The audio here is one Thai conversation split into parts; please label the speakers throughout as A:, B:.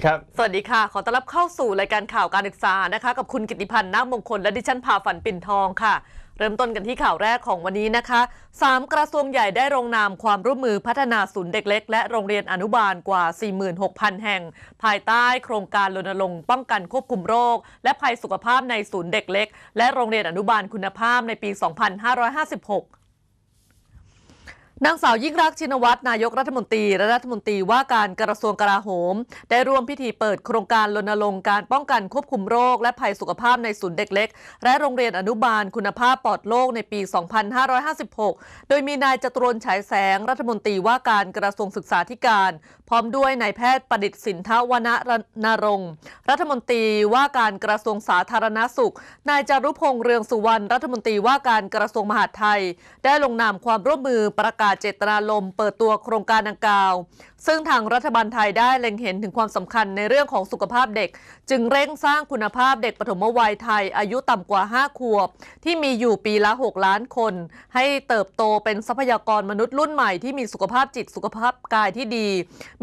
A: วัสดีครับ
B: สวัสดีค่ะ ขอต้อนรับเข้าสู่รายการข่าวการศึกษานะคะ กับคุณกิติพันธ์นาคมงคลและดิฉันพาฝันปิ่นทองค่ะ เริ่มต้นกันที่ข่าวแรกของวันนี้นะคะสามกระทรวงใหญ่ได้ลงนามความร่วมมือพัฒนาศูนย์เด็กเล็ก และโรงเรียนอนุบาลกว่า 46,000 แห่ง ภายใต้โครงการรณรงค์ป้องกันควบคุมโรค และภัยสุขภาพในศูนย์เด็กเล็ก และโรงเรียนอนุบาลคุณภาพในปี 2556 นางสาวยิ่งรักชินวัตรนายกรัฐมนตรีและรัฐมนตรีว่าการกระทรวงกลาโหม ได้ร่วมพิธีเปิดโครงการรณรงค์การป้องกันควบคุมโรค และภัยสุขภาพในศูนย์เด็กเล็ก และโรงเรียนอนุบาลคุณภาพปลอดโลกในปี 2556 โดยมีนายจตุรนฉายแสง รัฐมนตรีว่าการกระทรวงศึกษาธิการ พร้อมด้วยนายแพทย์ประดิษฐ์สินทวณนรงค์รัฐมนตรีว่าการกระทรวงสาธารณสุข นายจารุพงษ์เรืองสุวรรณรัฐมนตรีว่าการกระทรวงมหาดไทย ได้ลงนามความร่วมมือประกาศเจตนาลมเปิดตัวโครงการดังกล่าว ซึ่งทางรัฐบาลไทยได้เล็งเห็นถึงความสำคัญในเรื่องของสุขภาพเด็ก จึงเร่งสร้างคุณภาพเด็กปฐมวัยไทยอายุต่ำกว่า 5 ขวบ ที่มีอยู่ปีละ 6 ล้านคน ให้เติบโตเป็นทรัพยากรมนุษย์รุ่นใหม่ที่มีสุขภาพจิตสุขภาพกายที่ดี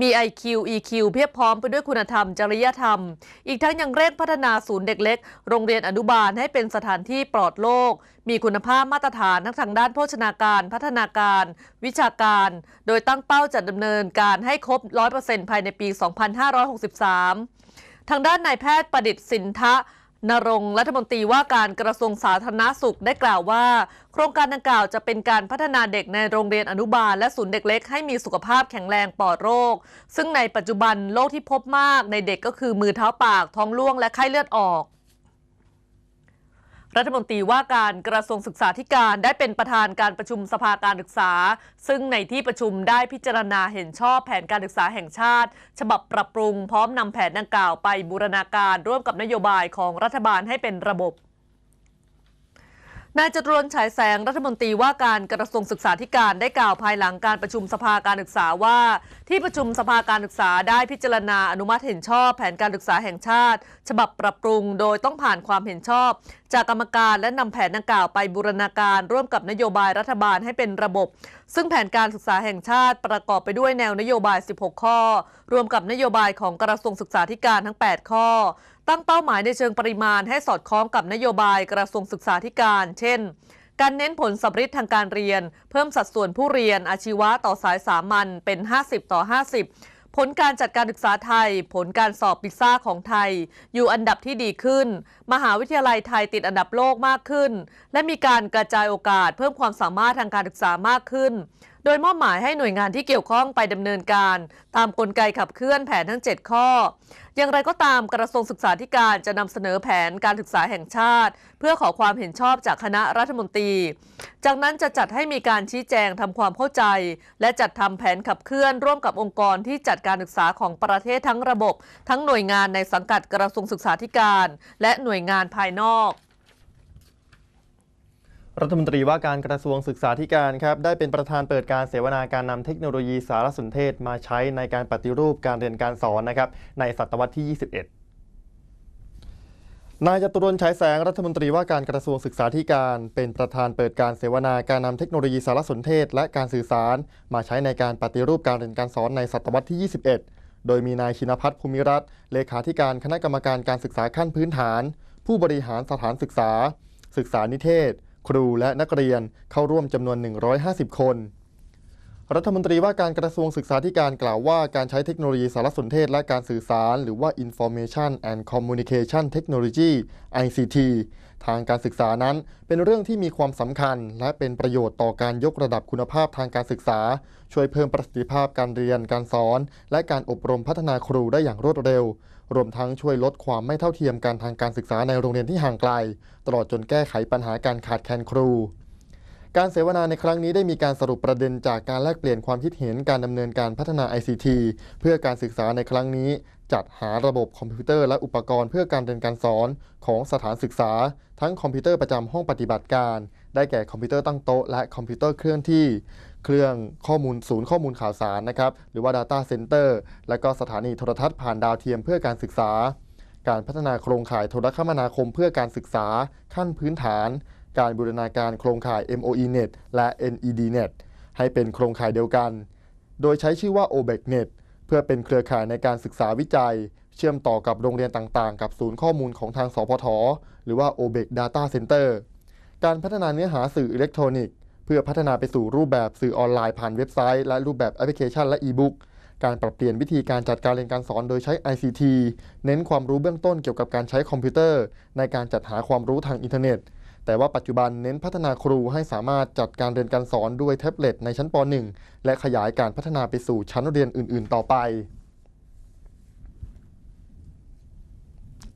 B: มี IQ EQ เพียบพร้อมไปด้วยคุณธรรม จริยธรรม อีกทั้งยังเร่งพัฒนาศูนย์เด็กเล็ก โรงเรียนอนุบาลให้เป็นสถานที่ปลอดโรคมีคุณภาพมาตรฐานทั้งทางด้านโภชนาการ พัฒนาการ วิชาการ โดยตั้งเป้าจะดำเนินการให้ครบ 100%ภายในปี 2563 ทางด้านนายแพทย์ประดิษฐ์สินทะนรงค์รัฐมนตรีว่าการกระทรวงสาธารณสุขได้กล่าวว่า โครงการดังกล่าวจะเป็นการพัฒนาเด็กในโรงเรียนอนุบาล และศูนย์เด็กเล็กให้มีสุขภาพแข็งแรงปลอดโรค ซึ่งในปัจจุบันโรคที่พบมากในเด็กก็คือมือเท้าปากท้องร่วงและไข้เลือดออก รัฐมนตรีว่าการกระทรวงศึกษาธิการได้เป็นประธานการประชุมสภาการศึกษา ซึ่งในที่ประชุมได้พิจารณาเห็นชอบแผนการศึกษาแห่งชาติ ฉบับปรับปรุงพร้อมนำแผนดังกล่าวไปบูรณาการร่วมกับนโยบายของรัฐบาลให้เป็นระบบ นายจตุรนฉายแสงรัฐมนตรีว่าการกระทรวงศึกษาธิการได้กล่าวภายหลังการประชุมสภาการศึกษาว่า ที่ประชุมสภาการศึกษาได้พิจารณาอนุมัติเห็นชอบแผนการศึกษาแห่งชาติ ฉบับปรับปรุงโดยต้องผ่านความเห็นชอบ จากกรรมการและนำแผนดังกล่าวไปบูรณาการร่วมกับนโยบายรัฐบาลให้เป็นระบบ ซึ่งแผนการศึกษาแห่งชาติประกอบไปด้วยแนวนโยบาย 16 ข้อ รวมกับนโยบายของกระทรวงศึกษาธิการทั้ง 8 ข้อ ตั้งเป้าหมายในเชิงปริมาณให้สอดคล้องกับนโยบายกระทรวงศึกษาธิการ เช่น การเน้นผลสัมฤทธิ์ทางการเรียน เพิ่มสัดส่วนผู้เรียนอาชีวะต่อสายสามัญเป็น 50 ต่อ 50 ผลการจัดการศึกษาไทย ผลการสอบปิซ่าของไทย อยู่อันดับที่ดีขึ้น มหาวิทยาลัยไทยติดอันดับโลกมากขึ้น และมีการกระจายโอกาสเพิ่มความสามารถทางการศึกษามากขึ้นโดยมอบหมายให้หน่วยงานที่เกี่ยวข้องไปดำเนินการ ตามกลไกขับเคลื่อนแผนทั้ง 7 ข้อ อย่างไรก็ตามกระทรวงศึกษาธิการจะนำเสนอแผนการศึกษาแห่งชาติ เพื่อขอความเห็นชอบจากคณะรัฐมนตรี จากนั้นจะจัดให้มีการชี้แจงทำความเข้าใจ และจัดทำแผนขับเคลื่อนร่วมกับองค์กรที่จัดการศึกษาของประเทศทั้งระบบ ทั้งหน่วยงานในสังกัดกระทรวงศึกษาธิการ และหน่วยงานภายนอก
A: รัฐมนตรีว่าการกระทรวงศึกษาธิการครับได้เป็นประธานเปิดการเสวนาการนำเทคโนโลยีสารสนเทศมาใช้ในการปฏิรูปการเรียนการสอนนะครับในศตวรรษที่ 21นายจตุรนฉายแสงรัฐมนตรีว่าการกระทรวงศึกษาธิการ เป็นประธานเปิดการเสวนาการนำเทคโนโลยีสารสนเทศ และการสื่อสาร มาใช้ในการปฏิรูปการเรียนการสอนในศตวรรษที่ 21 โดยมีนายชินพัฒน์ภูมิรัตน์เลขาธิการคณะกรรมการการศึกษาขั้นพื้นฐาน ผู้บริหารสถานศึกษา ศึกษานิเทศ ครูและนักเรียนเข้าร่วมจำนวน 150 คน รัฐมนตรีว่าการกระทรวงศึกษาธิการกล่าวว่าการใช้เทคโนโลยีสารสนเทศและการสื่อสาร หรือว่า Information and Communication Technology ICT ทางการศึกษานั้นเป็นเรื่องที่มีความสำคัญ และเป็นประโยชน์ต่อการยกระดับคุณภาพทางการศึกษา ช่วยเพิ่มประสิทธิภาพการเรียนการสอน และการอบรมพัฒนาครูได้อย่างรวดเร็ว รวมทั้งช่วยลดความไม่เท่าเทียมกันทางการศึกษาในโรงเรียนที่ห่างไกล ตลอดจนแก้ไขปัญหาการขาดแคลนครูการเสวนาในครั้งนี้ได้มีการสรุปประเด็นจากการแลกเปลี่ยนความคิดเห็นการดำเนินการพัฒนา ICT เพื่อการศึกษาในครั้งนี้ จัดหาระบบคอมพิวเตอร์และอุปกรณ์เพื่อการเรียนการสอนของสถานศึกษา ทั้งคอมพิวเตอร์ประจำห้องปฏิบัติการ ได้แก่คอมพิวเตอร์ตั้งโต๊ะและคอมพิวเตอร์เคลื่อนที่ เครื่องข้อมูลศูนย์ข้อมูลข่าวสารนะครับหรือว่า Data Center และก็สถานีโทรทัศน์ผ่านดาวเทียมเพื่อการศึกษา การพัฒนาโครงข่ายโทรคมนาคมเพื่อการศึกษา ขั้นพื้นฐาน การบูรณาการโครงข่าย MOE Net และ NED Net ให้เป็นโครงข่ายเดียวกัน โดยใช้ชื่อว่า OBEC Net เพื่อเป็นเครือข่ายในการศึกษาวิจัย เชื่อมต่อกับโรงเรียนต่างๆ กับศูนย์ข้อมูลของทางสพท หรือว่า OBEC Data Center การพัฒนาเนื้อหาสื่ออิเล็กทรอนิกส์เพื่อพัฒนาไปสู่รูปแบบสื่อออนไลน์ผ่านเว็บไซต์ และรูปแบบแอปพลิเคชันและอีบุ๊กการปรับเปลี่ยนวิธีการจัดการเรียนการสอนโดยใช้ ICT เน้นความรู้เบื้องต้นเกี่ยวกับการใช้คอมพิวเตอร์ ในการจัดหาความรู้ทางอินเทอร์เน็ต แต่ว่าปัจจุบันเน้นพัฒนาครูให้สามารถจัดการเรียนการสอนด้วยแท็บเล็ตในชั้นป .1 และขยายการพัฒนาไปสู่ชั้นเรียนอื่น ๆ ต่อไป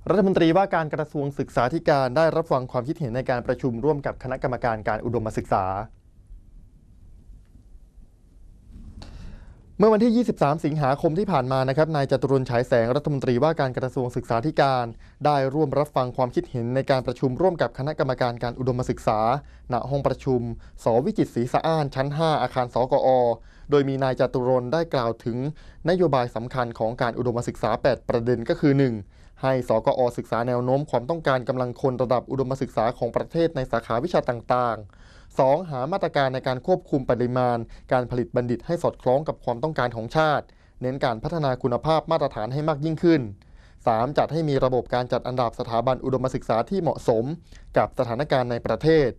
A: รัฐมนตรีว่าการกระทรวงศึกษาธิการได้รับฟังความคิดเห็นในการประชุมร่วมกับคณะกรรมการการอุดมศึกษา เมื่อวันที่ 23 สิงหาคมที่ผ่านมานะครับ นายจตุรนฉายแสงรัฐมนตรีว่าการกระทรวงศึกษาธิการ ได้ร่วมรับฟังความคิดเห็นในการประชุมร่วมกับคณะกรรมการการอุดมศึกษา ณ ห้องประชุม สวิจิตศรีสะอ้านชั้น 5 อาคารสกอ โดยมีนายจตุรนได้กล่าวถึงนโยบายสำคัญของการอุดมศึกษา 8 ประเด็นก็คือ 1. ให้สกอศึกษาแนวโน้มความต้องการกำลังคนระดับอุดมศึกษาของประเทศในสาขาวิชาต่างๆ 2. หามาตรการในการควบคุมปริมาณ การผลิตบัณฑิตให้สอดคล้องกับความต้องการของชาติ เน้นการพัฒนาคุณภาพมาตรฐานให้มากยิ่งขึ้น 3. จัดให้มีระบบการจัดอันดับสถาบันอุดมศึกษาที่เหมาะสม กับสถานการณ์ในประเทศ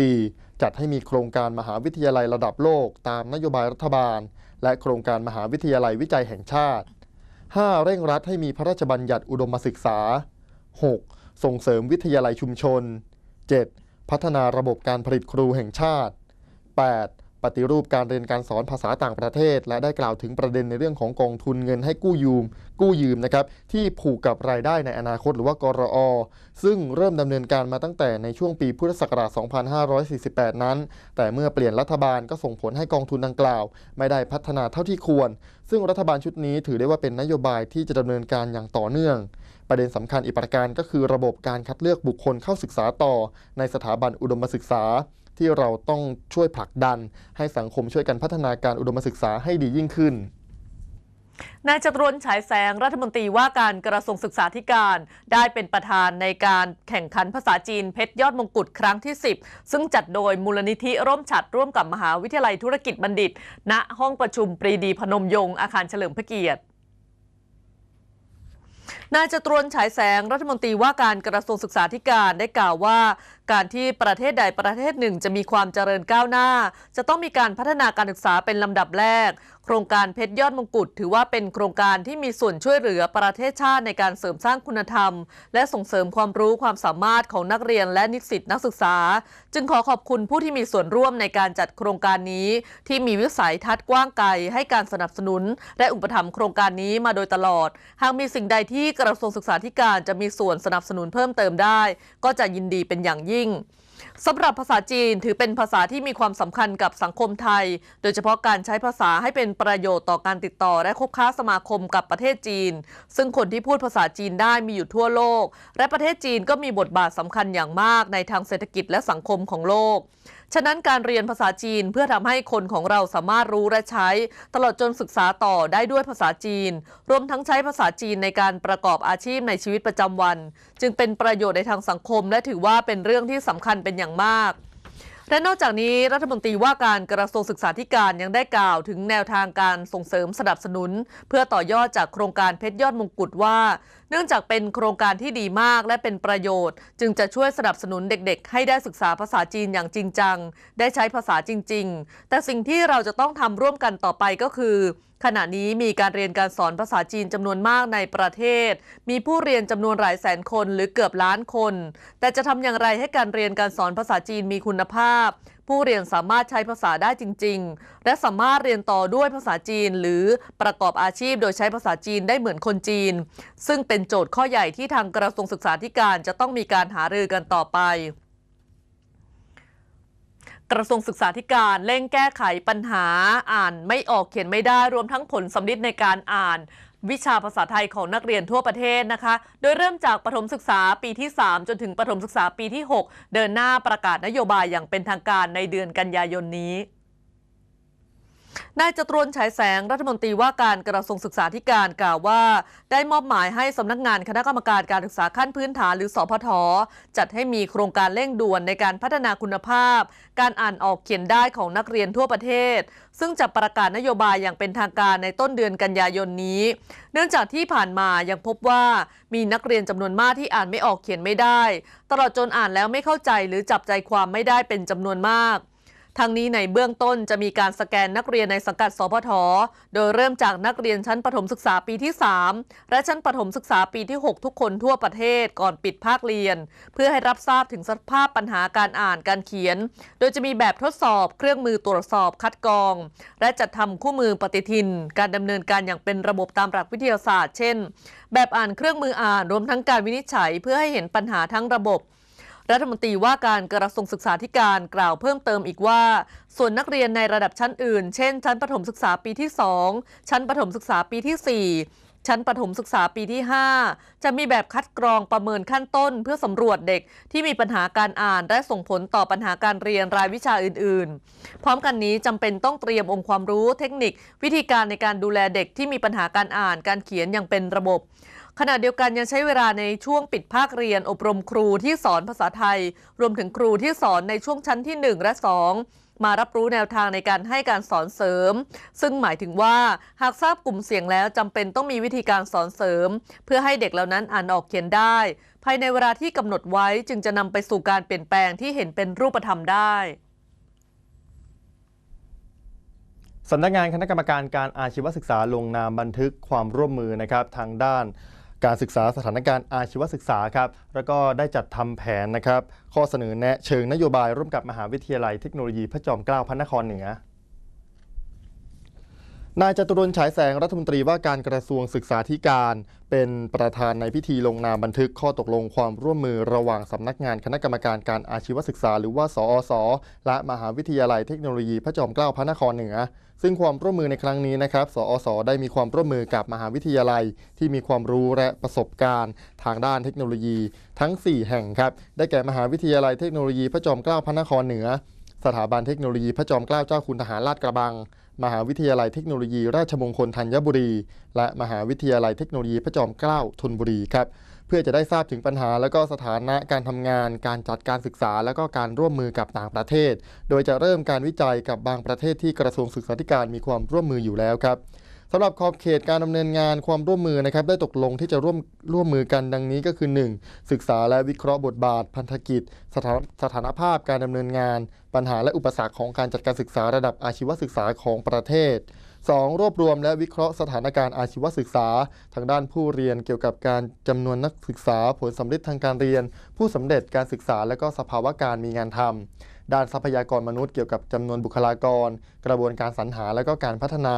A: 4. จัดให้มีโครงการมหาวิทยาลัยระดับโลก ตามนโยบายรัฐบาล และโครงการมหาวิทยาลัยวิจัยแห่งชาติ 5. เร่งรัดให้มีพระราชบัญญัติอุดมศึกษา 6. ส่งเสริมวิทยาลัยชุมชน 7. พัฒนาระบบการผลิตครูแห่งชาติ 8. ปฏิรูปการเรียนการสอนภาษาต่างประเทศ และได้กล่าวถึงประเด็นในเรื่องของกองทุนเงินให้กู้ยืม กู้ยืมนะครับที่ผูกกับรายได้ในอนาคตหรือว่ากรอ ซึ่งเริ่มดำเนินการมาตั้งแต่ในช่วงปีพุทธศักราช 2548 นั้น แต่เมื่อเปลี่ยนรัฐบาลก็ส่งผลให้กองทุนดังกล่าว ไม่ได้พัฒนาเท่าที่ควร ซึ่งรัฐบาลชุดนี้ถือได้ว่าเป็นนโยบายที่จะดำเนินการอย่างต่อเนื่อง ประเด็นสำคัญอีกประการก็คือระบบการคัดเลือกบุคคลเข้าศึกษาต่อ ในสถาบันอุดมศึกษา ที่เราต้องช่วยผลักดัน ให้สังคมช่วยกันพัฒนาการอุดมศึกษาให้ดียิ่งขึ้น
B: นายจตุรนฉายแสงรัฐมนตรีว่าการกระทรวงศึกษาธิการ ได้เป็นประธานในการแข่งขันภาษาจีนเพชรยอดมงกุฎครั้งที่ 10 ซึ่งจัดโดยมูลนิธิร่มฉัดร่วมกับมหาวิทยาลัยธุรกิจบัณฑิต ณห้องประชุมปรีดีพนมยงค์อาคารเฉลิมพระเกียรติ นายจตุรนฉายแสงรัฐมนตรีว่าการกระทรวงศึกษาธิการได้กล่าวว่า การที่ประเทศใดประเทศหนึ่งจะมีความเจริญก้าวหน้า จะต้องมีการพัฒนาการศึกษาเป็นลำดับแรก โครงการเพชรยอดมงกุฎถือว่าเป็นโครงการที่มีส่วนช่วยเหลือประเทศชาติในการเสริมสร้างคุณธรรม และส่งเสริมความรู้ความสามารถของนักเรียนและนิสิตนักศึกษา จึงขอขอบคุณผู้ที่มีส่วนร่วมในการจัดโครงการนี้ ที่มีวิสัยทัศน์กว้างไกลให้การสนับสนุน และอุปถัมภ์โครงการนี้มาโดยตลอด หากมีสิ่งใดที่กระทรวงศึกษาธิการจะมีส่วนสนับสนุนเพิ่มเติมได้ ก็จะยินดีเป็นอย่างยิ่งสำหรับภาษาจีนถือเป็นภาษาที่มีความสำคัญกับสังคมไทย โดยเฉพาะการใช้ภาษาให้เป็นประโยชน์ต่อการติดต่อและคบค้าสมาคมกับประเทศจีน ซึ่งคนที่พูดภาษาจีนได้มีอยู่ทั่วโลก และประเทศจีนก็มีบทบาทสำคัญอย่างมากในทางเศรษฐกิจและสังคมของโลก ฉะนั้นการเรียนภาษาจีนเพื่อทำให้คนของเราสามารถรู้และใช้ ตลอดจนศึกษาต่อได้ด้วยภาษาจีน รวมทั้งใช้ภาษาจีนในการประกอบอาชีพในชีวิตประจำวัน จึงเป็นประโยชน์ในทางสังคม และถือว่าเป็นเรื่องที่สำคัญเป็นอย่างมาก และนอกจากนี้รัฐมนตรีว่าการกระทรวงศึกษาธิการยังได้กล่าวถึงแนวทางการส่งเสริมสนับสนุน เพื่อต่อยอดจากโครงการเพชรยอดมงกุฎว่า เนื่องจากเป็นโครงการที่ดีมากและเป็นประโยชน์ จึงจะช่วยสนับสนุนเด็กๆ ให้ได้ศึกษาภาษาจีนอย่างจริงจัง ได้ใช้ภาษาจริง ๆ แต่สิ่งที่เราจะต้องทำร่วมกันต่อไปก็คือ ขณะนี้มีการเรียนการสอนภาษาจีนจำนวนมากในประเทศ มีผู้เรียนจำนวนหลายแสนคนหรือเกือบล้านคน แต่จะทำอย่างไรให้การเรียนการสอนภาษาจีนมีคุณภาพ ผู้เรียนสามารถใช้ภาษาได้จริง ๆ และสามารถเรียนต่อด้วยภาษาจีน หรือประกอบอาชีพโดยใช้ภาษาจีนได้เหมือนคนจีน ซึ่งเป็นโจทย์ข้อใหญ่ที่ทางกระทรวงศึกษาธิการจะต้องมีการหารือกันต่อไป กระทรวงศึกษาธิการเร่งแก้ไขปัญหาอ่านไม่ออกเขียนไม่ได้รวมทั้งผลสำลิดในการอ่าน วิชาภาษาไทยของนักเรียนทั่วประเทศนะคะ โดยเริ่มจากประถมศึกษาปีที่ 3 จนถึงประถมศึกษาปีที่ 6 เดินหน้าประกาศนโยบายอย่างเป็นทางการในเดือนกันยายนนี้ นายจตรวนฉายแสงรัฐมนตรีว่าการกระทรวงศึกษาธิการกล่าวว่า ได้มอบหมายให้สำนักงานคณะกรรมการการศึกษาขั้นพื้นฐานหรือสพทจัดให้มีโครงการเร่งด่วนในการพัฒนาคุณภาพ การอ่านออกเขียนได้ของนักเรียนทั่วประเทศ ซึ่งจะประกาศนโยบายอย่างเป็นทางการในต้นเดือนกันยายนนี้ เนื่องจากที่ผ่านมายังพบว่ามีนักเรียนจำนวนมากที่อ่านไม่ออกเขียนไม่ได้ ตลอดจนอ่านแล้วไม่เข้าใจหรือจับใจความไม่ได้เป็นจำนวนมาก ทั้งนี้ในเบื้องต้นจะมีการสแกนนักเรียนในสังกัดสพท โดยเริ่มจากนักเรียนชั้นประถมศึกษาปีที่ 3 และชั้นประถมศึกษาปีที่ 6 ทุกคนทั่วประเทศก่อนปิดภาคเรียน เพื่อให้รับทราบถึงสภาพปัญหาการอ่านการเขียน โดยจะมีแบบทดสอบเครื่องมือตรวจสอบคัดกรอง และจัดทำคู่มือปฏิทิน การดำเนินการอย่างเป็นระบบตามหลักวิทยาศาสตร์ เช่น แบบอ่านเครื่องมืออ่านรวมทั้งการวินิจฉัย เพื่อให้เห็นปัญหาทั้งระบบ รัฐมนตรีว่าการกระทรวงศึกษาธิการกล่าวเพิ่มเติมอีกว่า ส่วนนักเรียนในระดับชั้นอื่น เช่น ชั้นประถมศึกษาปีที่ 2 ชั้นประถมศึกษาปีที่ 4ชั้นประถมศึกษาปีที่ 5 จะมีแบบคัดกรองประเมินขั้นต้น เพื่อสำรวจเด็กที่มีปัญหาการอ่านและส่งผลต่อปัญหาการเรียนรายวิชาอื่น ๆ พร้อมกันนี้จำเป็นต้องเตรียมองค์ความรู้เทคนิค วิธีการในการดูแลเด็กที่มีปัญหาการอ่านการเขียนอย่างเป็นระบบ ขณะเดียวกันยังใช้เวลาในช่วงปิดภาคเรียน อบรมครูที่สอนภาษาไทย รวมถึงครูที่สอนในช่วงชั้นที่ 1 และ 2 มารับรู้แนวทางในการให้การสอนเสริม ซึ่งหมายถึงว่าหากทราบกลุ่มเสี่ยงแล้วจำเป็นต้องมีวิธีการสอนเสริม เพื่อให้เด็กเหล่านั้นอ่านออกเขียนได้ ภายในเวลาที่กำหนดไว้จึงจะนำไปสู่การเปลี่ยนแปลงที่เห็นเป็นรูปธรรมได้
A: สำนักงานคณะกรรมการการอาชีวศึกษาลงนามบันทึกความร่วมมือนะครับทางด้าน การศึกษาสถานการณ์อาชีวศึกษาครับแล้วก็ได้จัดทำแผนนะครับข้อเสนอแนะเชิงนโยบายร่วมกับมหาวิทยาลัยเทคโนโลยีพระจอมเกล้าพระนครเหนือ นายจตุรนฉายแสงรัฐมนตรีว่าการกระทรวงศึกษาธิการ เป็นประธานในพิธีลงนามบันทึกข้อตกลงความร่วมมือระหว่างสำนักงานคณะกรรมการการอาชีวศึกษา หรือว่าสอสและมหาวิทยาลัยเทคโนโลยีพระจอมเกล้าพระนครเหนือ ซึ่งความร่วมมือในครั้งนี้นะครับ สอสได้มีความร่วมมือกับมหาวิทยาลัย ที่มีความรู้และประสบการณ์ ทางด้านเทคโนโลยี ทั้ง 4 แห่งครับได้แก่มหาวิทยาลัยเทคโนโลยีพระจอมเกล้าพระนครเหนือ สถาบันเทคโนโลยีพระจอมเกล้าเจ้าคุณทหารลาดกระบัง มหาวิทยาลัยเทคโนโลยี ราชมงคลธัญบุรี และมหาวิทยาลัยเทคโนโลยีพระจอมเกล้าธนบุรีครับเพื่อจะได้ทราบถึงปัญหา และก็สถานะการทำงาน การจัดการศึกษา และก็การร่วมมือกับต่างประเทศ โดยจะเริ่มการวิจัยกับบางประเทศที่กระทรวงศึกษาธิการมีความร่วมมืออยู่แล้วครับ สำหรับขอบเขตการดำเนินงานความร่วมมือนะครับได้ตกลงที่จะร่วมร่วมมือกันดังนี้ก็คือ 1. ศึกษาและวิเคราะห์บทบาท พันธกิจ สถานสถานภาพการดำเนินงาน ปัญหาและอุปสรรคของการจัดการศึกษาระดับอาชีวศึกษาของประเทศ 2. รวบรวมและวิเคราะห์สถานการณ์อาชีวศึกษา ทางด้านผู้เรียนเกี่ยวกับการจำนวนนักศึกษา ผลสำเร็จทางการเรียน ผู้สำเร็จการศึกษาและก็สภาวะการมีงานทำ ด้านทรัพยากรมนุษย์เกี่ยวกับจำนวนบุคลากร กระบวนการสรรหาและก็การพัฒนา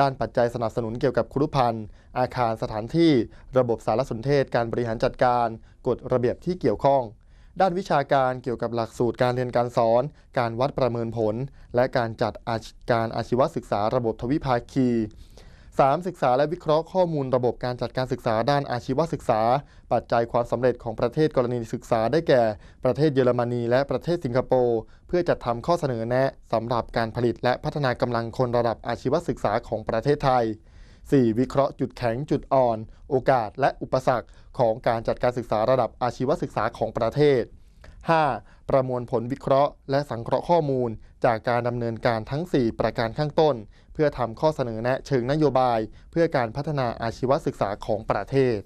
A: ด้านปัจจัยสนับสนุนเกี่ยวกับครุพันธ์อาคารสถานที่ ระบบสารสนเทศ การบริหารจัดการ กฎระเบียบที่เกี่ยวข้อง ด้านวิชาการเกี่ยวกับหลักสูตรการเรียนการสอน การวัดประเมินผล และการจัดการอาชีวศึกษาระบบทวิภาคี 3. ศึกษาและวิเคราะห์ข้อมูลระบบการจัดการศึกษาด้านอาชีวศึกษา ปัจจัยความสำเร็จของประเทศกรณีศึกษาได้แก่ ประเทศเยอรมนีและประเทศสิงคโปร์เพื่อจัดทำข้อเสนอแนะสำหรับการผลิตและพัฒนากำลังคนระดับอาชีวศึกษาของประเทศไทย 4. วิเคราะห์จุดแข็งจุดอ่อน โอกาสและอุปสรรคของการจัดการศึกษาระดับอาชีวศึกษาของประเทศ 5. ประมวลผลวิเคราะห์ และสังเคราะห์ข้อมูล จากการดำเนินการทั้ง 4 ประการข้างต้น เพื่อทำข้อเสนอแนะเชิงนโยบาย เพื่อการพัฒนาอาชีวศึกษาของประเทศ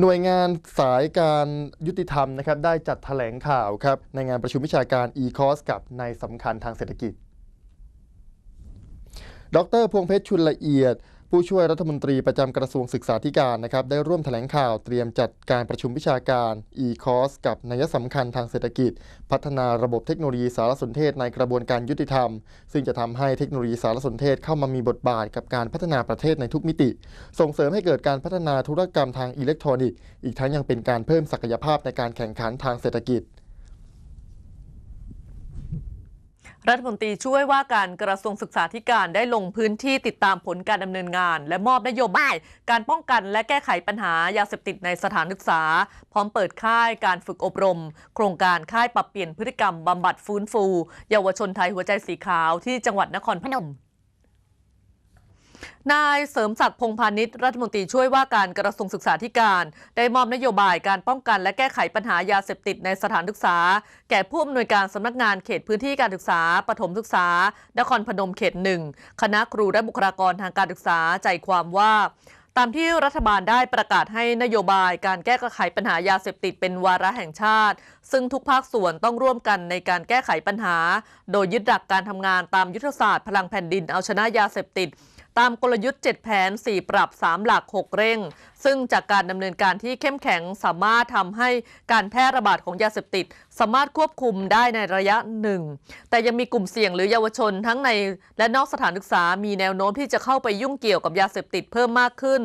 A: หน่วยงานสายการยุติธรรมนะครับได้จัดแถลงข่าวครับในงานประชุมวิชาการ e-course กับในายสำคัญทางเศรษฐกิจ ดรพวงเพชรชุนละเอียด ผู้ช่วยรัฐมนตรีประจำกระทรวงศึกษาธิการนะครับได้ร่วมแถลงข่าวเตรียมจัดการประชุมวิชาการ e-course กับนัยสำคัญทางเศรษฐกิจ พัฒนาระบบเทคโนโลยีสารสนเทศในกระบวนการยุติธรรม ซึ่งจะทำให้เทคโนโลยีสารสนเทศเข้ามามีบทบาทกับการพัฒนาประเทศในทุกมิติ ส่งเสริมให้เกิดการพัฒนาธุรกรรมทางอิเล็กทรอนิกส์ อีกทั้งยังเป็นการเพิ่มศักยภาพในการแข่งขันทางเศรษฐกิจ
B: รัฐมนตรีช่วยว่าการกระทรวงศึกษาธิการได้ลงพื้นที่ติดตามผลการดำเนินงาน และมอบนโยบาย การป้องกันและแก้ไขปัญหายาเสพติดในสถานศึกษา พร้อมเปิดค่ายการฝึกอบรม โครงการค่ายปรับเปลี่ยนพฤติกรรมบำบัดฟื้นฟู เยาวชนไทยหัวใจสีขาวที่จังหวัดนครพนม นายเสริมศักดิ์พงพาณิชย์รัฐมนตรีช่วยว่าการกระทรวงศึกษาธิการ ได้มอบนโยบายการป้องกันและแก้ไขปัญหายาเสพติดในสถานศึกษา แก่ผู้อำนวยการสำนักงานเขตพื้นที่การศึกษาปฐมศึกษา นครพนมเขตหนึ่งคณะครูและบุคลากรทางการศึกษาใจความว่าตามที่รัฐบาลได้ประกาศให้นโยบายการแก้ไขปัญหายาเสพติดเป็นวาระแห่งชาติ ซึ่งทุกภาคส่วนต้องร่วมกันในการแก้ไขปัญหา โดยยึดหลักการทำงานตามยุทธศาสตร์พลังแผ่นดินเอาชนะยาเสพติด ตามกลยุทธ์ 7 แผน 4 ปรับ 3 หลัก 6 เร่งซึ่งจากการดำเนินการที่เข้มแข็งสามารถทำให้การแพร่ระบาดของยาเสพติด สามารถควบคุมได้ในระยะหนึ่ง แต่ยังมีกลุ่มเสี่ยงหรือเยาวชนทั้งในและนอกสถานศึกษา มีแนวโน้มที่จะเข้าไปยุ่งเกี่ยวกับยาเสพติดเพิ่มมากขึ้น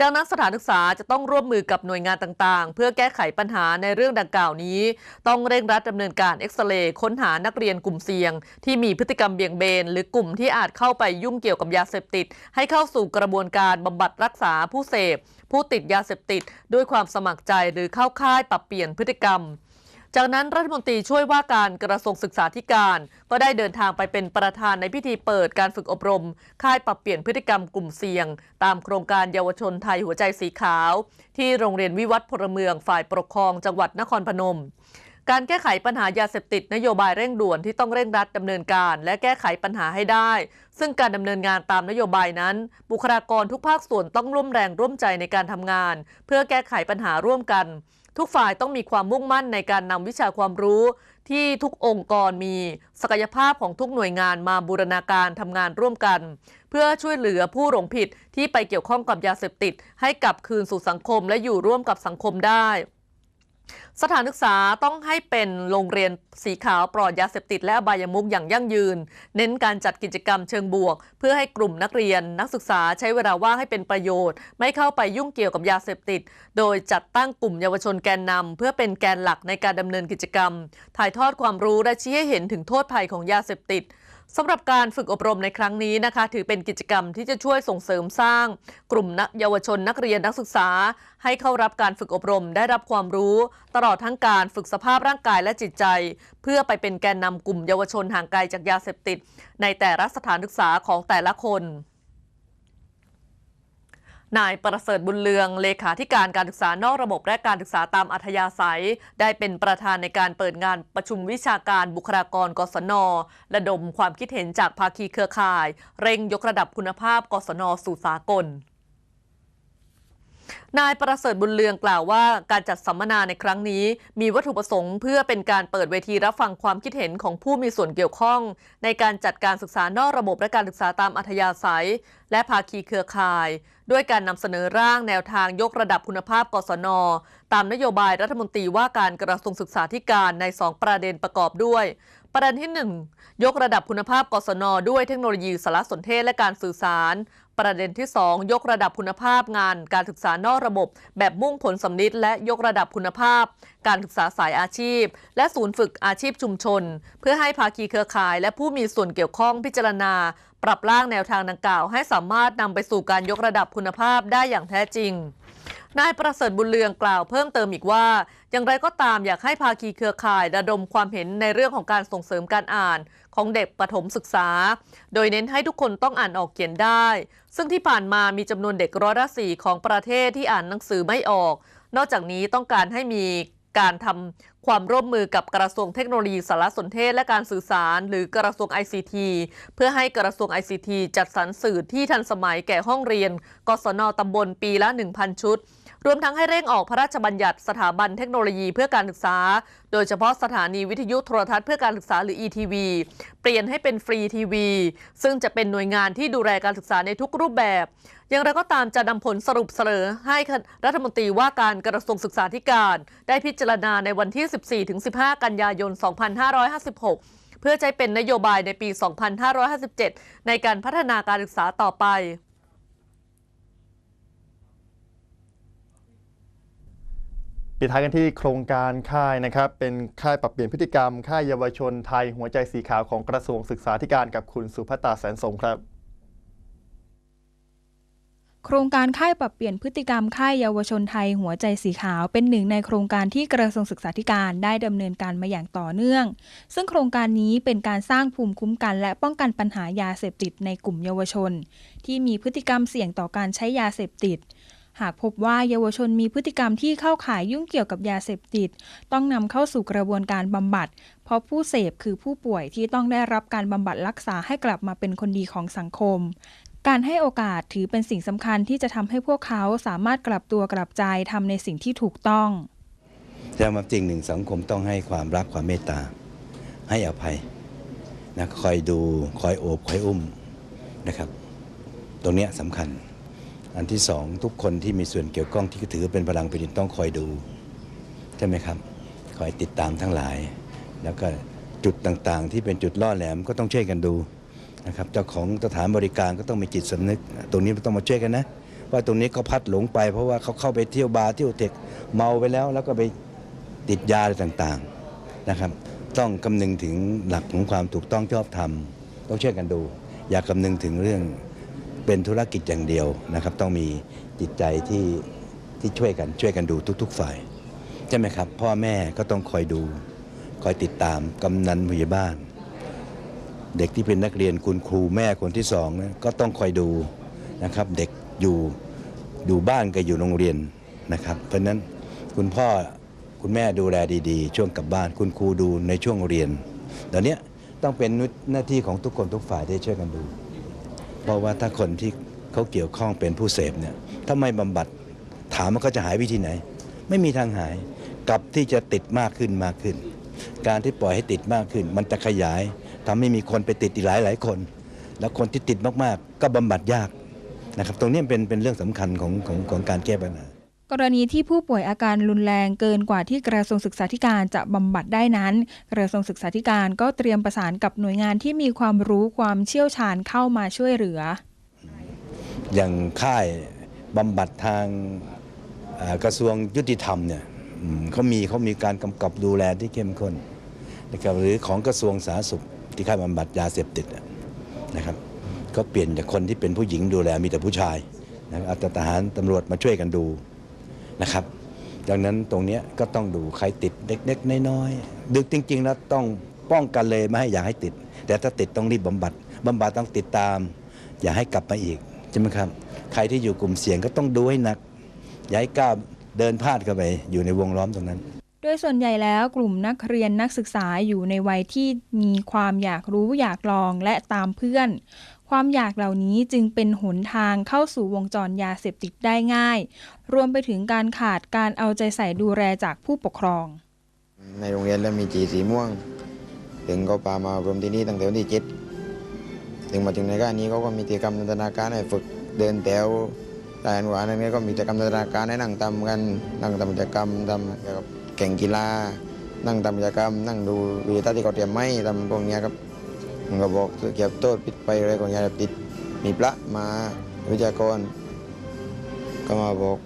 B: ดังนั้นสถานศึกษาจะต้องร่วมมือกับหน่วยงานต่างๆ เพื่อแก้ไขปัญหาในเรื่องดังกล่าวนี้ ต้องเร่งรัดดำเนินการเอ็กซเรย์ค้นหานักเรียนกลุ่มเสี่ยง ที่มีพฤติกรรมเบี่ยงเบน หรือกลุ่มที่อาจเข้าไปยุ่งเกี่ยวกับยาเสพติด ให้เข้าสู่กระบวนการบำบัดรักษาผู้เสพผู้ติดยาเสพติดด้วยความสมัครใจหรือเข้าค่ายปรับเปลี่ยนพฤติกรรม จากนั้นรัฐมนตรีช่วยว่าการกระทรวงศึกษาธิการ ก็ได้เดินทางไปเป็นประธานในพิธีเปิดการฝึกอบรม ค่ายปรับเปลี่ยนพฤติกรรมกลุ่มเสี่ยง ตามโครงการเยาวชนไทยหัวใจสีขาว ที่โรงเรียนวิวัฒน์พลเมืองฝ่ายปกครองจังหวัดนครพนม การแก้ไขปัญหายาเสพติดนโยบายเร่งด่วนที่ต้องเร่งรัดดำเนินการ และแก้ไขปัญหาให้ได้ ซึ่งการดำเนินงานตามนโยบายนั้น บุคลากรทุกภาคส่วนต้องร่วมแรงร่วมใจในการทำงาน เพื่อแก้ไขปัญหาร่วมกัน ทุกฝ่ายต้องมีความมุ่งมั่นในการนำวิชาความรู้ ที่ทุกองค์กรมี ศักยภาพของทุกหน่วยงานมาบูรณาการทำงานร่วมกัน เพื่อช่วยเหลือผู้หลงผิดที่ไปเกี่ยวข้องกับยาเสพติด ให้กลับคืนสู่สังคมและอยู่ร่วมกับสังคมได้ สถานศึกษาต้องให้เป็นโรงเรียนสีขาวปลอดยาเสพติดและอบายมุกอย่างยั่งยืน เน้นการจัดกิจกรรมเชิงบวก เพื่อให้กลุ่มนักเรียนนักศึกษาใช้เวลาว่างให้เป็นประโยชน์ ไม่เข้าไปยุ่งเกี่ยวกับยาเสพติด โดยจัดตั้งกลุ่มเยาวชนแกนนำเพื่อเป็นแกนหลักในการดำเนินกิจกรรม ถ่ายทอดความรู้และชี้ให้เห็นถึงโทษภัยของยาเสพติด สำหรับการฝึกอบรมในครั้งนี้นะคะ ถือเป็นกิจกรรมที่จะช่วยส่งเสริมสร้าง กลุ่มนักเยาวชนนักเรียนนักศึกษา ให้เข้ารับการฝึกอบรมได้รับความรู้ ตลอดทั้งการฝึกสภาพร่างกายและจิตใจ เพื่อไปเป็นแกนนำกลุ่มเยาวชนห่างไกลจากยาเสพติด ในแต่ละสถานศึกษาของแต่ละคน นายประเสริฐบุญเลืองเลขาธิการการศึกษานอกระบบและการศึกษาตามอัธยาศัย ได้เป็นประธานในการเปิดงานประชุมวิชาการบุคลากรกศนระดมความคิดเห็นจากภาคีเครือข่าย เร่งยกระดับคุณภาพกศนสู่สากล นายประเสริฐบุญเลืองกล่าวว่าการจัดสัมมนาในครั้งนี้ มีวัตถุประสงค์เพื่อเป็นการเปิดเวทีรับฟังความคิดเห็นของผู้มีส่วนเกี่ยวข้อง ในการจัดการศึกษานอกระบบและการศึกษาตามอัธยาศัย และภาคีเครือข่าย ด้วยการนำเสนอร่างแนวทางยกระดับคุณภาพกศน ตามนโยบายรัฐมนตรีว่าการกระทรวงศึกษาธิการใน 2 ประเด็นประกอบด้วยประเด็นที่ 1 ยกระดับคุณภาพกศน ด้วยเทคโนโลยีสารสนเทศและการสื่อสาร ประเด็นที่ 2 ยกระดับคุณภาพงาน การศึกษานอกระบบ แบบมุ่งผลสำลิดและยกระดับคุณภาพ การศึกษาสายอาชีพ และศูนย์ฝึกอาชีพชุมชน เพื่อให้ภาคีเครือข่าย และผู้มีส่วนเกี่ยวข้องพิจารณา ปรับร่างแนวทางดังกล่าว ให้สามารถนำไปสู่การยกระดับคุณภาพได้อย่างแท้จริงนายประเสริฐบุญเรืองกล่าวเพิ่มเติมอีกว่า อย่างไรก็ตามอยากให้ภาคีเครือข่ายระดมความเห็นในเรื่องของการส่งเสริมการอ่าน ของเด็กประถมศึกษา โดยเน้นให้ทุกคนต้องอ่านออกเขียนได้ ซึ่งที่ผ่านมามีจำนวนเด็กร้อยละสี่ของประเทศที่อ่านหนังสือไม่ออก นอกจากนี้ต้องการให้มีการทำความร่วมมือกับกระทรวงเทคโนโลยีสารสนเทศและการสื่อสาร หรือกระทรวง ICT เพื่อให้กระทรวง ICT จัดสรรสื่อที่ทันสมัยแก่ห้องเรียน กศนตำบลปีละ 1,000 ชุด รวมทั้งให้เร่งออกพระราชบัญญัติสถาบันเทคโนโลยีเพื่อการศึกษา โดยเฉพาะสถานีวิทยุโทรทัศน์เพื่อการศึกษาหรือ ETV เปลี่ยนให้เป็นฟรีทีวี ซึ่งจะเป็นหน่วยงานที่ดูแลการศึกษาในทุกรูปแบบ อย่างไรก็ตามจะนำผลสรุปเสนอให้รัฐมนตรีว่าการกระทรวงศึกษาธิการ ได้พิจารณาในวันที่ 14-15 กันยายน 2556เพื่อใช้เป็นนโยบายในปี 2557 ในการพัฒนาการศึกษาต่อไป
A: ปิดท้ายกันที่โครงการค่ายนะครับเป็นค่ายปรับเปลี่ยนพฤติกรรม ค่ายเยาวชนไทยหัวใจสีขาวของกระทรวงศึกษาธิการกับคุณสุภตาแสนสงครับ
C: โครงการค่ายปรับเปลี่ยนพฤติกรรมค่ายเยาวชนไทยหัวใจสีขาวเป็นหนึ่งในโครงการที่กระทรวงศึกษาธิการได้ดำเนินการมาอย่างต่อเนื่อง ซึ่งโครงการนี้เป็นการสร้างภูมิคุ้มกัน และป้องกันปัญหายาเสพติดในกลุ่มเยาวชน ที่มีพฤติกรรมเสี่ยงต่อการใช้ยาเสพติด หากพบว่าเยาวชนมีพฤติกรรมที่เข้าข่ายยุ่งเกี่ยวกับยาเสพติด ต้องนำเข้าสู่กระบวนการบำบัด เพราะผู้เสพคือผู้ป่วยที่ต้องได้รับการบำบัดรักษาให้กลับมาเป็นคนดีของสังคมการให้โอกาสถือเป็นสิ่งสำคัญที่จะทำให้พวกเขาสามารถกลับตัวกลับใจทำในสิ่งที่ถูกต้อง
D: แต่มามจริงหนึ่งสังคมต้องให้ความรักความเมตตา ให้อภัยนะคอยดูคอยโอบคอยอุ้มนะครับ ตรงนี้สำคัญ อันที่สองทุกคนที่มีส่วนเกี่ยวข้องที่ถือเป็นพลังแผ่นดินต้องคอยดู ใช่ไหมครับ คอยติดตามทั้งหลาย แล้วก็จุดต่างๆ ที่เป็นจุดล่อแหลมก็ต้องช่วยกันดูนะครับเจ้าของสถานบริการก็ต้องมีจิตสำนึก ตรงนี้ต้องมาช่วยกันนะ ว่าตรงนี้เขาพัดหลงไป เพราะว่าเขาเข้าไปเที่ยวบาร์เที่ยวเทคเมาไปแล้ว แล้วก็ไปติดยาอะไรต่างๆนะครับ ต้องคำนึงถึงหลักของความถูกต้องชอบธรรมต้องช่วยกันดู อย่าคำนึงถึงเรื่อง เป็นธุรกิจอย่างเดียวนะครับ ต้องมีจิตใจที่ที่ช่วยกันช่วยกันดูทุก ๆ ฝ่ายใช่ไหมครับ พ่อแม่ก็ต้องคอยดู คอยติดตามกำนันผู้ใหญ่บ้าน เด็กที่เป็นนักเรียนคุณครูแม่คนที่สองนะก็ต้องคอยดูนะครับ เด็กอยู่อยู่บ้านกับอยู่โรงเรียนนะครับ เพราะฉะนั้นคุณพ่อคุณแม่ดูแลดีๆ ช่วงกลับบ้าน คุณครูดูในช่วงเรียนเดี๋ยวนี้ต้องเป็นหน้าที่ของทุกคนทุกฝ่ายที่ช่วยกันดู เพราะว่าถ้าคนที่เขาเกี่ยวข้องเป็นผู้เสพเนี่ยถ้าไม่บำบัดถามว่าเขาจะหายวิธีไหน ไม่มีทางหายกลับที่จะติดมากขึ้นมากขึ้น การที่ปล่อยให้ติดมากขึ้น มันจะขยายทำให้มีคนไปติดอีกหลายหลายคน แล้วคนที่ติดมากๆ ก็บำบัดยากนะครับ ตรงนี้เป็นเป็นเรื่องสำคัญของของของการแก้ปัญหา
C: กรณีที่ผู้ป่วยอาการรุนแรงเกินกว่าที่กระทรวงศึกษาธิการจะบำบัดได้นั้น กระทรวงศึกษาธิการก็เตรียมประสานกับหน่วยงานที่มีความรู้ความเชี่ยวชาญเข้ามาช่วยเหลือ
D: อย่างค่ายบำบัดทางกระทรวงยุติธรรมเนี่ยเขามีเขามีการกำกับดูแลที่เข้มข้นนะครับหรือของกระทรวงสาธารณสุขที่ค่ายบำบัดยาเสพติดนะครับ ก็เปลี่ยนจากคนที่เป็นผู้หญิงดูแลมีแต่ผู้ชายนะครับเอาตทหารตำรวจมาช่วยกันดู นะครับ ดังนั้นตรงนี้ก็ต้องดูใครติดเล็กๆน้อยๆดึกจริงๆแล้วต้องป้องกันเลยไม่ให้อยากให้ติด แต่ถ้าติดต้องรีบบำบัดบำบัดต้องติดตาม อย่าให้กลับมาอีกใช่ไหมครับ ใครที่อยู่กลุ่มเสี่ยงก็ต้องดูให้หนัก อย่าให้ก้าวเดินพลาดเข้าไปอยู่ในวงล้อมตรงนั้น
C: โดยส่วนใหญ่แล้วกลุ่มนักเรียนนักศึกษาอยู่ในวัยที่มีความอยากรู้อยากลองและตามเพื่อน ความอยากเหล่านี้จึงเป็นหนทางเข้าสู่วงจรยาเสพติดได้ง่าย รวมไปถึงการขาดการเอาใจใส่ดูแลจากผู้ปกครอง
E: ในโรงเรียนแล้วมีจีสีม่วง ถึงก็พามารวมที่นี่ตั้งแต่วันที่เจ็ดถึงมาถึงในการนี้เขาก็มีกิจกรรมนันทนาการให้ฝึกเดินแถวรายหวานอะไรนี้ก็มีกิจกรรมนันทนาการให้นั่งทำกันนั่งทำกิจกรรมทำเกี่ยวกับแข่งกีฬา นั่งทำกิจกรรม นั่งดูวีดีที่เขาเตรียมไม่ทำพวกนี้ครับ มันก็บอกเกี่ยวกับโทษปิดไปอะไรของยาเสพติด มีพระมาวิทยากร ก็มาบอก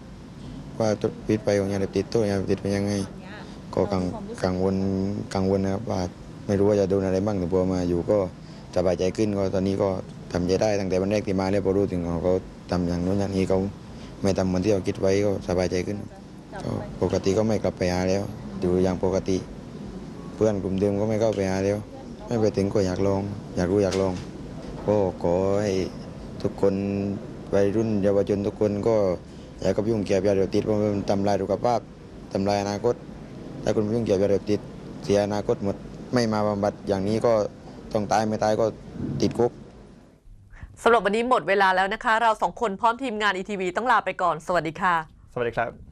E: ว่าโทษปิดไปของยาเสพติดโทษยาเสพติดเป็นยังไง ก็กังกังวลกังวลนะครับว่าไม่รู้ว่าจะโดนอะไรบ้างแต่พอมาอยู่ก็สบายใจขึ้นก็ตอนนี้ก็ทำใจได้ตั้งแต่วันแรกที่มาแล้วพอรู้ถึงเขาเขาทำอย่างโน้นอย่างนี้เขาไม่ทำเหมือนที่เราคิดไว้ก็สบายใจขึ้นก็ปกติก็ไม่กลับไปหาแล้วอยู่อย่างปกติ เพื่อนกลุ่มเดิมก็ไม่เข้าไปหาแล้ว ไม่ไปถึงก็อยากลอง อยากรู้อยากลอง ก็ขอให้ทุกคนวัยรุ่นเยาวชนทุกคนก็อย่ากับยุ่งเกี่ยวกับยาเสพติดเพราะมันทำลายสุขภาพทำลายอนาคต ถ้าคุณยุ่งเกี่ยวกับยาเสพติดเสียอนาคตหมดไม่มาบำบัดอย่างนี้ก็ต้องตายไม่ตายก็ติดคุก
B: สำหรับวันนี้หมดเวลาแล้วนะคะ เราสองคนพร้อมทีมงานอีทีวีต้องลาไปก่อน สวัสดีค่ะ
A: สวัสดีครับ